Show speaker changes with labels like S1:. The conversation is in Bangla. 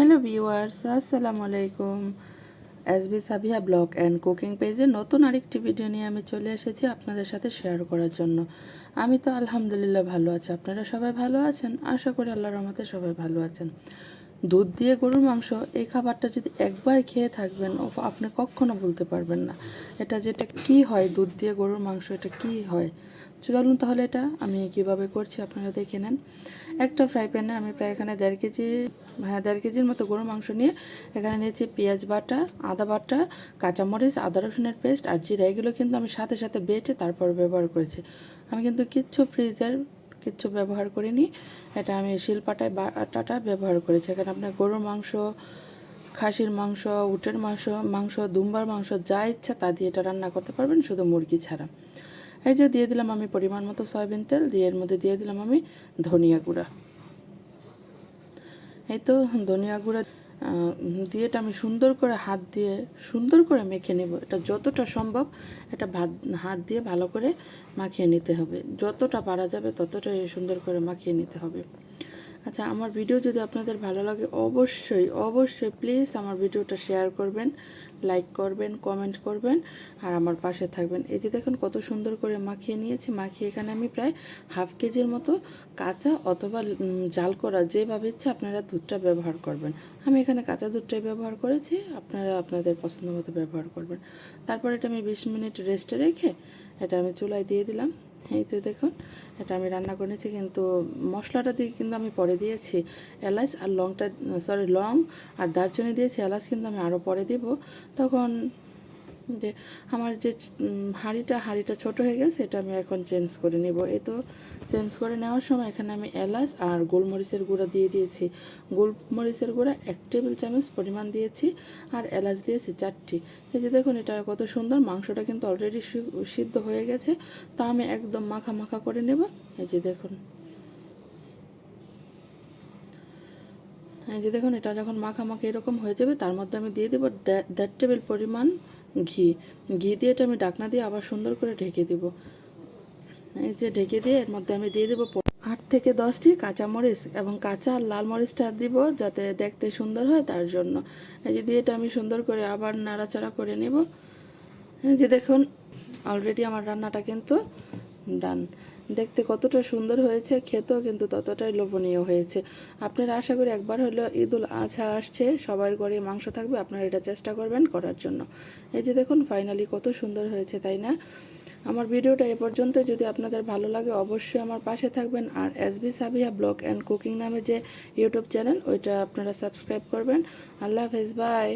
S1: হ্যালো ভিউয়ার্স, আসসালামু আলাইকুম। S B Sabiya blog and cooking পেজে নতুন আরেকটি ভিডিও নিয়ে আমি চলে এসেছি আপনাদের সাথে শেয়ার করার জন্য। আমি তো আলহামদুলিল্লাহ ভালো আছি। আপনারা সবাই ভালো আছেন? আশা করি আল্লাহর রহমতে সবাই ভালো আছেন। দুধ দিয়ে গরুর মাংস, এই খাবারটা যদি একবার খেয়ে থাকবেন ও আপনি কখনো বলতে পারবেন না। এটা যেটা কি হয়, দুধ দিয়ে গরুর মাংস, এটা কি হয়? চলুন তাহলে এটা আমি কীভাবে করছি আপনারা দেখে নেন। একটা ফ্রাই প্যানে আমি প্রায় এখানে দেড় কেজি হ্যাঁ দেড় কেজির মতো গরুর মাংস নিয়ে এখানে নিয়েছি পেঁয়াজ বাটা, আদা বাটা, কাঁচামরিচ, আদা রসুনের পেস্ট আর জিরা, এগুলো কিন্তু আমি সাথে সাথে বেটে তারপর ব্যবহার করেছি। আমি কিন্তু কিচ্ছু ফ্রিজের কিচ্ছু ব্যবহার করিনি। এটা আমি শিলপাটায় বাটাটা ব্যবহার করেছি। এখানে আপনার গরুর মাংস, খাসির মাংস, উটের মাংস মাংস, দুম্বার মাংস, যা ইচ্ছা তা দিয়ে এটা রান্না করতে পারবেন, শুধু মুরগি ছাড়া। এই যে দিয়ে দিলাম আমি পরিমাণ মতো সয়াবিন তেল, দিয়ে এর মধ্যে দিয়ে দিলাম আমি ধনিয়া গুঁড়া। এই তো ধনিয়া গুঁড়া দিয়ে এটা আমি সুন্দর করে হাত দিয়ে সুন্দর করে মেখে নেব। এটা যতটা সম্ভব এটা ভাত, হাত দিয়ে ভালো করে মাখিয়ে নিতে হবে। যতটা পারা যাবে ততটাই সুন্দর করে মাখিয়ে নিতে হবে। আচ্ছা আমার ভিডিও যদি আপনাদের ভালো লাগে, অবশ্যই অবশ্যই প্লিজ আমার ভিডিওটা শেয়ার করবেন লাইক করবেন কমেন্ট করবেন, আর আমার পাশে থাকবেন। এই যে দেখুন কত সুন্দর করে মাখিয়ে নিয়েছি। মাখিয়ে এখানে আমি প্রায় হাফ কেজির মতো কাঁচা অথবা জাল করা যেভাবে ইচ্ছে আপনারা দুধটা ব্যবহার করবেন। আমি এখানে কাঁচা দুধটাই ব্যবহার করেছি, আপনারা আপনাদের পছন্দ মতো ব্যবহার করবেন। তারপর এটা আমি বিশ মিনিট রেস্টে রেখে এটা আমি চুলায় দিয়ে দিলাম। এই তো দেখুন, এটা আমি রান্না করে নিয়েছি, কিন্তু মশলাটা দিয়ে কিন্তু আমি পরে দিয়েছি এলাচ আর লংটা সরি লং আর দারচিনি দিয়েছি এলাচ কিন্তু আমি আরও পরে দিব। তখন যে আমার যে হাঁড়িটা হাঁড়িটা ছোট হয়ে গেছে এটা আমি এখন চেঞ্জ করে নিব। এই তো চেঞ্জ করে নেওয়ার সময় এখানে আমি এলাচ আর গোলমরিচের গুঁড়া দিয়ে দিয়েছি। গোলমরিচের গুঁড়া এক টেবিল চামচ পরিমাণ দিয়েছি আর এলাচ দিয়েছি চারটি। এই যে দেখুন, এটা কত সুন্দর, মাংসটা কিন্তু অলরেডি সিদ্ধ হয়ে গেছে। তা আমি একদম মাখা মাখা করে নেব। এই যে দেখুন। এই যে দেখুন, এটা যখন মাখামাখি এরকম হয়ে যাবে, তার মধ্যে আমি দিয়ে দেবো দেড় টেবিল পরিমাণ ঘি। ঘি দিয়ে এটা আমি ডাকনা দিয়ে আবার সুন্দর করে ঢেকে দেবো। এই যে ঢেকে দিয়ে এর মধ্যে আমি দিয়ে দেবো আট থেকে দশটি কাঁচা মরিচ এবং কাঁচা আর লাল মরিচটা দিব যাতে দেখতে সুন্দর হয় তার জন্য। এই যে দিয়ে এটা আমি সুন্দর করে আবার নাড়াচাড়া করে নেব। যে দেখুন অলরেডি আমার রান্নাটা কিন্তু ডান দেখতে কতটা সুন্দর হয়েছে, খেতেও কিন্তু ততটাই লোভনীয় হয়েছে। আপনারা আশা করি একবার হলেও ঈদুল আজহা আসছে, সবার ঘরে মাংস থাকবে, আপনারা এটা চেষ্টা করবেন করার জন্য। এই যে দেখুন ফাইনালি কত সুন্দর হয়েছে, তাই না? আমার ভিডিওটা এ পর্যন্ত, যদি আপনাদের ভালো লাগে অবশ্যই আমার পাশে থাকবেন, আর SB Sabiya blog and cooking নামে যে ইউটিউব চ্যানেল, ওইটা আপনারা সাবস্ক্রাইব করবেন। আল্লাহ হাফেজ, বাই।